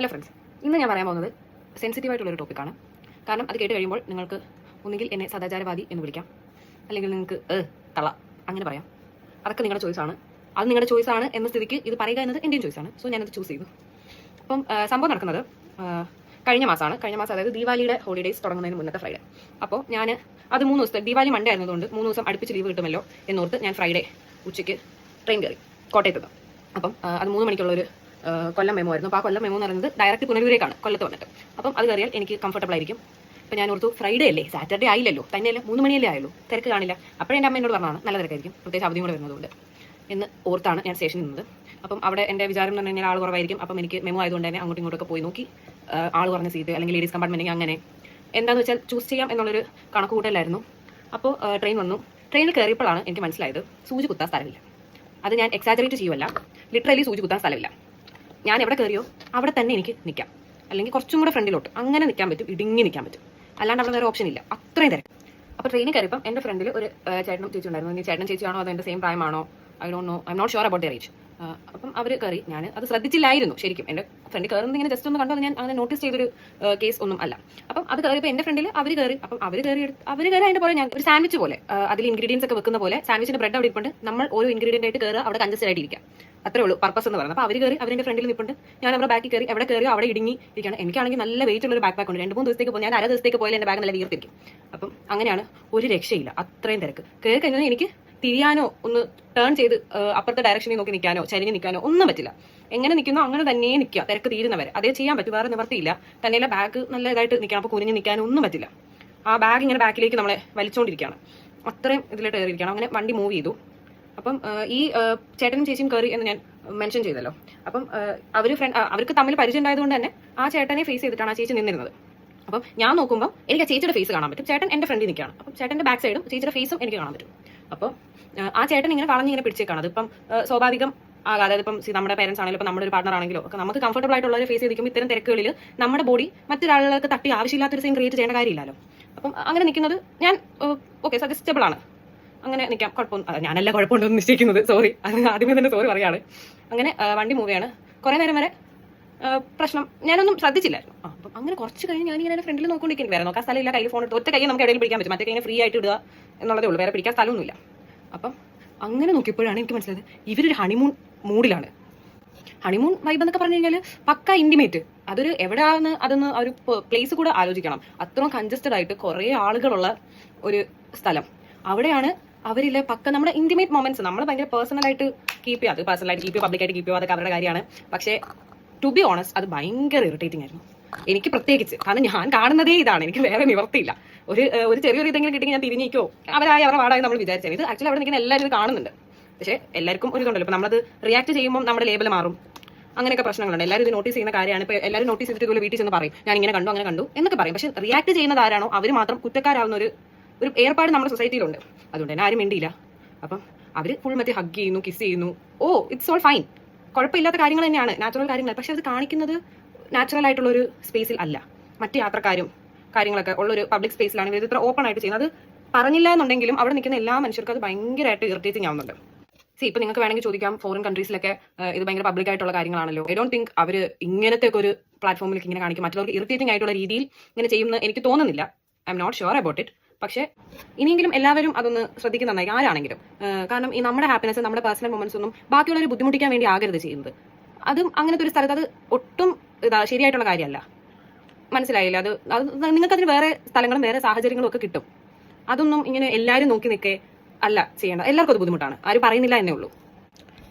Hello friends ഇന്ന് ഞാൻ പറയാൻ പോകുന്നത് സെൻസിറ്റീവ് ആയിട്ടുള്ള ഒരു ടോപ്പിക്കാണ് കാരണം അത് കേട്ട് കഴിയുമ്പോൾ നിങ്ങൾക്ക് ഒന്നുകിൽ എന്നെ സദാചാരവാദി എന്ന് വിളിക്കാം. അല്ലെങ്കിൽ നിങ്ങൾക്ക് ഏ തള അങ്ങനെ പറയാം. അതൊക്കെ നിങ്ങളുടെ ചോയ്സാണ് അത് നിങ്ങളുടെ ചോയ്സാണ് എന്ന സ്ഥിതിക്ക് ഇത് പറയുക എന്നത് എന്റെയും ചോയ്സാണ് സോ ഞാനത് ചൂസ് ചെയ്തു. അപ്പം സംഭവം നടക്കുന്നത് കഴിഞ്ഞ മാസമാണ് കഴിഞ്ഞ മാസം അതായത് ദീപാവലിയുടെ ഹോളിഡേയ്സ് തുടങ്ങുന്നതിന് മുന്നത്തെ ഫ്രൈഡേ അപ്പോൾ ഞാൻ അത് മൂന്ന് ദിവസത്തെ ദീപാവലി മൺഡേ ആയിരുന്നതുകൊണ്ട് മൂന്ന് ദിവസം അടുപ്പിച്ച് ലീവ് കിട്ടുമല്ലോ എന്നോർത്ത് ഞാൻ ഫ്രൈഡേ ഉച്ചയ്ക്ക് ട്രെയിൻ കയറി കോട്ടയത്ത് അപ്പം അത് മൂന്ന് മണിക്കുള്ളൊരു ആ, കൊല്ലം മെമോ ആയിരുന്നു. അപ്പോൾ ആ കൊല്ലം മെമോ എന്ന് പറയുന്നത് ഡയറക്റ്റ് പുനലൂരേക്കാണ് കൊല്ലത്ത് വന്നിട്ട്. അപ്പം അത് കയറിയാൽ എനിക്ക് കംഫർട്ടബിൾ ആയിരിക്കും. അപ്പം ഞാൻ ഓർത്തു ഫ്രൈഡേ അല്ലേ? സാറ്റർഡേ ആയില്ലല്ലോ. തന്നെയല്ലേ? മൂന്ന് മണിയല്ലേ ആയല്ലോ തിരക്ക് കാണില്ല. അപ്പോഴേ എന്റെ അമ്മ എന്നോട് പറഞ്ഞതാണ് നല്ല തിരക്കായിരിക്കും. പ്രത്യേകിച്ച് അവധിയും കൂടെ വരുന്നതുകൊണ്ട്. എന്ന് ഓർത്താണ് ഞാൻ സ്റ്റേഷനിൽ നിന്നത്. അപ്പം അവിടെ എന്റെ വിചാരം എന്ന് പറഞ്ഞു കഴിഞ്ഞാൽ ആൾ കുറവായിരിക്കും. അപ്പം എനിക്ക് മെമോ ആയതുകൊണ്ട് തന്നെ അങ്ങോട്ടും ഇങ്ങോട്ടൊക്കെ പോയി നോക്കി ആൾ കുറഞ്ഞ സീറ്റ് അല്ലെങ്കിൽ ലേഡീസ് കമ്പാർട്ട്മെന്റ് അങ്ങനെ. എന്താണെന്ന് വെച്ചാൽ ചൂസ് ചെയ്യാം എന്നുള്ളൊരു കണക്ക് കൂട്ടലായിരുന്നു. അപ്പോൾ ട്രെയിൻ വന്നു. ട്രെയിനിൽ കയറിയപ്പോഴാണ് എനിക്ക് മനസ്സിലായത് സൂചി കുത്താൻ സ്ഥലമില്ല. അത് ഞാൻ എക്സാജറേറ്റ് ചെയ്യുമല്ല ലിറ്ററലി സൂചി കുത്താൻ സ്ഥലമില്ല. ഞാൻ എവിടെ കയറിയോ അവിടെ തന്നെ എനിക്ക് നിൽക്കാം അല്ലെങ്കിൽ കുറച്ചും കൂടെ ഫ്രണ്ടിലോട്ട്. അങ്ങനെ നിൽക്കാൻ പറ്റും ഇടുങ്ങി നിൽക്കാൻ പറ്റും. അല്ലാണ്ട് അവിടെ വേറെ ഓപ്ഷൻ ഇല്ല. അത്രയും തിരക്ക്. അപ്പോൾ ട്രെയിനിൽ കയറിയപ്പം എന്റെ ഫ്രണ്ടിൽ ഒരു ചേട്ടനും ചേച്ചി ഉണ്ടായിരുന്നു ഇനി ചേട്ടനും ചേച്ചിയാണോ അതോ same പ്രായമാണോ? I don't know I not sure about the rage അപ്പം അവർ കയറി. ഞാൻ അത് ശ്രദ്ധിച്ചില്ലായിരുന്നു ശരിക്കും. എന്റെ ഫ്രണ്ട് കയറുന്നത് ഇങ്ങനെ ജസ്റ്റ് ഒന്ന് കണ്ടു അത് ഞാൻ അങ്ങനെ നോട്ടീസ് ചെയ്തൊരു കേസ് ഒന്നും അല്ല. അപ്പം അത് കയറിയപ്പോൾ എന്റെ ഫ്രണ്ടിൽ അവർ കയറി. അപ്പം അവർ കയറി അവർ കയറി അതിന്റെ പോലെ ഞാൻ ഒരു സാൻഡ്വിച്ച് പോലെ അതിൽ ഇൻഗ്രീഡിയൻസ് ഒക്കെ വെക്കുന്ന പോലെ സാൻഡ്വിച്ചിന്റെ ബ്രെഡ് അവിടെ ഇരിപ്പുണ്ട്. നമ്മൾ ഓരോ ഇൻഗ്രീഡിയന്റ് ആയിട്ട് കയറുക അവിടെ കഞ്ചസ്റ്റഡ് ആയിട്ട് ഇരിക്കുക. അത്രേ ഉള്ളൂ പർപ്പസ് എന്ന് പറയുന്നത്. അപ്പോൾ അവർ കയറി അവരുടെ ഫ്രണ്ടിൽ നിൽപ്പുണ്ട് ഞാൻ അവരുടെ ബാക്കിൽ കയറി എവിടെ കയറിയോ അവിടെ ഇടുങ്ങി ഇരിക്കുകയാണ്. എനിക്കാണെങ്കിൽ നല്ല വെയിറ്റ് ഉള്ള ഒരു ബാക്ക് പാക്ക് ഉണ്ട്. രണ്ട് മൂന്ന് ദിവസത്തേക്ക് പോയി ഞാൻ അര ദിവസത്തേക്ക് പോയാൽ എന്റെ ബാഗ് നല്ല വീർത്തിരിക്കും. അപ്പം അങ്ങനെയാണ് ഒരു രക്ഷയില്ല. അത്രയും തിരക്ക്. കയറി കഴിഞ്ഞാൽ എനിക്ക് തിരിയാനോ ഒന്ന് ടേൺ ചെയ്ത് അപ്പുറത്തെ ഡയറക്ഷനിൽ നോക്കി നിൽക്കാനോ ചരിഞ്ഞ് നിൽക്കാനോ ഒന്നും പറ്റില്ല. എങ്ങനെ നിൽക്കുന്നോ അങ്ങനെ തന്നെ നിൽക്കുക തിരക്ക് തീരുന്നവരെ അതേ ചെയ്യാൻ പറ്റും വേറെ നിവർത്തിയില്ല. തന്നെയല്ല ബാഗ് നല്ല ഇതായിട്ട് നിൽക്കണം അപ്പോൾ കുനിഞ്ഞ് നിൽക്കാനോ ഒന്നും പറ്റില്ല. ആ ബാഗ് ഇങ്ങനെ ബാക്കിലേക്ക് നമ്മളെ വലിച്ചുകൊണ്ടിരിക്കുകയാണ് അത്രയും ഇതിലോട്ട് കയറിയിരിക്കണം അങ്ങനെ വണ്ടി മൂവ് ചെയ്തു. അപ്പം ഈ ചേട്ടനും ചേച്ചിയും കയറി എന്ന് ഞാൻ മെൻഷൻ ചെയ്തല്ലോ. അപ്പം അവർ ഫ്രണ്ട് അവർക്ക് തമ്മിൽ പരിചയം ഉണ്ടായതുകൊണ്ട് തന്നെ ആ ചേട്ടനെ ഫേസ് ചെയ്തിട്ടാണ് ആ ചേച്ചി നിന്നിരുന്നത്. അപ്പം ഞാൻ നോക്കുമ്പോൾ എനിക്ക് ആ ചേച്ചിയുടെ ഫേസ് കാണാൻ പറ്റും. ചേട്ടൻ എന്റെ ഫ്രണ്ടിൽ നിൽക്കുകയാണ്. അപ്പം ചേട്ടന്റെ ബാക്ക് സൈഡും ചേച്ചിയുടെ ഫേസും എനിക്ക് കാണാൻ പറ്റും. അപ്പോൾ ആ ചേട്ടൻ ഇങ്ങനെ വളഞ്ഞിങ്ങനെ പിടിച്ചേക്കാണ്. അതിപ്പം സ്വാഭാവികം അതായത് ഇപ്പം നമ്മുടെ പേരൻസ് ആണെങ്കിലും ഇപ്പം നമ്മുടെ ഒരു പാർട്ണർ ആണെങ്കിലും ഒക്കെ നമുക്ക് കംഫർട്ടബിൾ ആയിട്ടുള്ളവരെ ഫേസ് ചെയ്തിരിക്കുമ്പോൾ ഇത്തരം തിരക്കുകളിൽ നമ്മുടെ ബോഡി മറ്റൊരാളുകൾക്ക് തട്ടി ആവശ്യമില്ലാത്തൊരു സെയിം ക്രിയേറ്റ് ചെയ്യേണ്ട കാര്യമില്ലല്ലോ. അപ്പം അങ്ങനെ നിൽക്കുന്നത് ഞാൻ ഓക്കെ സജസ്റ്റബിൾ ആണ്. അങ്ങനെ നിൽക്കാം. കുഴപ്പമൊന്നും ഞാനല്ല കുഴപ്പമുണ്ടെന്ന് നിശ്ചയിക്കുന്നത്. സോറി അത് ആദ്യമേ തന്നെ സോറി പറയാണ്. അങ്ങനെ വണ്ടി മൂവ് ചെയ്യാണ്. കുറേ നേരം വരെ പ്രശ്നം. ഞാനൊന്നും ശ്രദ്ധിച്ചില്ലായിരുന്നു. അപ്പം അങ്ങനെ കുറച്ച് കഴിഞ്ഞ് ഞാൻ ഇങ്ങനെ ഫ്രണ്ടിൽ നോക്കിക്കൊണ്ടിരിക്കുന്നു. വേറെ നോക്കാൻ സ്ഥലമില്ല കയ്യിൽ ഫോൺ എടുത്ത് ഒറ്റ കൈ നമുക്ക് ഇടയിൽ പിടിക്കാൻ പറ്റും. മറ്റേ കൈ ഫ്രീ ആയിട്ട് ഇടുക എന്നുള്ളതേ ഉള്ളൂ. വേറെ പിടിക്കാൻ സ്ഥലമൊന്നുമില്ല. അപ്പം അങ്ങനെ നോക്കിയപ്പോഴാണ് എനിക്ക് മനസ്സിലായത് ഇവരൊരു ഹണിമൂൺ മൂഡിലാണ് ഹണിമൂൺ വൈബ് എന്നൊക്കെ പറഞ്ഞു കഴിഞ്ഞാൽ പക്ക ഇന്റിമേറ്റ് അതൊരു എവിടെയാണെന്ന് അതൊന്ന് ഒരു പ്ലേസ് കൂടെ ആലോചിക്കണം. അത്രയും കൺജസ്റ്റഡ് ആയിട്ട് കുറേ ആളുകളുള്ള ഒരു സ്ഥലം. അവിടെയാണ് അവരിലെ പക്ക നമ്മുടെ ഇന്റിമേറ്റ് മൊമെന്റ്സ് നമ്മൾ ഭയങ്കര പേഴ്സണലായിട്ട് കീപ്പ് ചെയ്യുക. അത് പേഴ്സണലായിട്ട് കീപ്പ് ചെയ്യുക പബ്ലിക് ആയിട്ട് കീപ്പ് ചെയ്യുക അതൊക്കെ അവരുടെ കാര്യമാണ്. പക്ഷേ ടു ബി ഓണസ്റ്റ് അത് ഭയങ്കര ഇറിറ്റേറ്റിംഗ് ആയിരുന്നു. എനിക്ക് പ്രത്യേകിച്ച് കാരണം ഞാൻ കാണുന്നതേ ഇതാണ്. എനിക്ക് വേറെ നിവർത്തിയില്ല. ഒരു ഒരു ചെറിയൊരു ഇതെങ്കിലും കിട്ടി ഞാൻ തിരിഞ്ഞിക്കോ അവരായി അവരുടെ വാടായി നമ്മൾ വിചാരിച്ചത് ഇത് ആക്ച്വലി അവിടെ നിൽക്കുന്ന എല്ലാവരും ഇത് കാണുന്നുണ്ട്. പക്ഷേ എല്ലാവർക്കും ഒരു ഇതുണ്ടല്ലോ. ഇപ്പം നമ്മളത് റിയാക്ട് ചെയ്യുമ്പോൾ നമ്മുടെ ലേബൽ മാറും. അങ്ങനെയൊക്കെ പ്രശ്നങ്ങളുണ്ട്. എല്ലാവരും ഇത് നോട്ടീസ് ചെയ്യുന്ന കാര്യമാണ്. ഇപ്പോൾ എല്ലാവരും നോട്ടീസ് ചെയ്തിട്ട് ഇതുപോലെ വീട്ടിൽ ചെന്ന് പറയും. ഞാൻ ഇങ്ങനെ കണ്ടു അങ്ങനെ കണ്ടു എന്നൊക്കെ പറയും. പക്ഷേ റിയാക്ട് ചെയ്യുന്നത് ആരാണോ അവർ മാത്രം കുറ്റക്കാരാവുന്ന ഒരു ഒരു ഏർപ്പാട് നമ്മുടെ സൊസൈറ്റിയിലുണ്ട് അതുകൊണ്ട് തന്നെ ആരും മിണ്ടിയില്ല. അപ്പം അവർ ഫുൾ മറ്റേ ഹഗ് ചെയ്യുന്നു കിസ് ചെയ്യുന്നു. ഓ ഇറ്റ്സ് ഓൾ ഫൈൻ കുഴപ്പമില്ലാത്ത കാര്യങ്ങൾ തന്നെയാണ് നാച്ചുറൽ കാര്യങ്ങൾ. പക്ഷെ അത് കാണിക്കുന്നത് നാച്ചുറൽ ആയിട്ടുള്ള ഒരു സ്പേസിൽ അല്ല. മറ്റ് യാത്രക്കാരും കാര്യങ്ങളൊക്കെ ഉള്ള ഒരു പബ്ലിക് സ്പേസിലാണ് ഇത് ഇത്ര ഓപ്പൺ ആയിട്ട് ചെയ്യുന്നത്. പറഞ്ഞില്ല എന്നുണ്ടെങ്കിലും അവിടെ നിൽക്കുന്ന എല്ലാ മനുഷ്യർക്കും അത് ഭയങ്കരമായിട്ട് ഇറിറ്റേറ്റിംഗ് ആവുന്നുണ്ട് സി ഇപ്പൊ നിങ്ങൾക്ക് വേണമെങ്കിൽ ചോദിക്കാം ഫോറിൻ കൺട്രീസിലൊക്കെ ഇത് ഭയങ്കര പബ്ലിക് ആയിട്ടുള്ള കാര്യങ്ങളാണല്ലോ. ഐ ഡോണ്ട് തിങ്ക് അവർ ഇങ്ങനത്തെ ഒരു പ്ലാറ്റ്ഫോമിലേക്ക് ഇങ്ങനെ കാണിക്കും. മറ്റുള്ളവർക്ക് ഇറിറ്റേറ്റിംഗ് ആയിട്ടുള്ള രീതിയിൽ ഇങ്ങനെ ചെയ്യുമെന്ന് എനിക്ക് തോന്നുന്നില്ല. I'm not sure about it പക്ഷേ ഇനിയെങ്കിലും എല്ലാവരും അതൊന്ന് ശ്രദ്ധിക്കുന്നുണ്ടായി ആരാണെങ്കിലും. കാരണം ഈ നമ്മുടെ ഹാപ്പിനെസ് നമ്മുടെ പേഴ്സണൽ മൊമെന്റ്സ് ഒന്നും ബാക്കിയുള്ളവരെ ബുദ്ധിമുട്ടിക്കാൻ വേണ്ടി ആകരുത് ചെയ്യുന്നത്. അതും അങ്ങനത്തെ ഒരു സ്ഥലത്ത് അത് ഒട്ടും ഇതാ ശരിയായിട്ടുള്ള കാര്യമല്ല. മനസ്സിലായില്ല? അത് അത് നിങ്ങൾക്കതിന് വേറെ സ്ഥലങ്ങളും വേറെ സാഹചര്യങ്ങളും ഒക്കെ കിട്ടും. അതൊന്നും ഇങ്ങനെ എല്ലാവരും നോക്കി നിൽക്കേ അല്ല ചെയ്യേണ്ട. എല്ലാവർക്കും അത് ബുദ്ധിമുട്ടാണ്. ആരും പറയുന്നില്ല എന്നേ ഉള്ളൂ.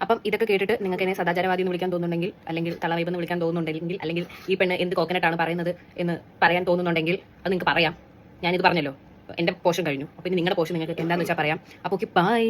അപ്പം ഇതൊക്കെ കേട്ടിട്ട് നിങ്ങൾക്ക് എന്നെ സദാചാരവാദി എന്ന് വിളിക്കാൻ തോന്നുന്നുണ്ടെങ്കിൽ അല്ലെങ്കിൽ തളവൈബ് എന്ന് വിളിക്കാൻ തോന്നുന്നുണ്ടെങ്കിൽ അല്ലെങ്കിൽ ഈ പെണ്ണ് എന്ത് കോക്കനട്ടാണ് പറയുന്നത് എന്ന് പറയാൻ തോന്നുന്നുണ്ടെങ്കിൽ അത് നിങ്ങൾക്ക് പറയാം. ഞാനിത് പറഞ്ഞല്ലോ. എന്റെ പോഷൻ കഴിഞ്ഞു. അപ്പോൾ ഇനി നിങ്ങളുടെ പോഷൻ നിങ്ങൾക്ക് എന്താണെന്ന് വെച്ചാൽ പറയാം. അപ്പോൾ ഓക്കെ ബൈ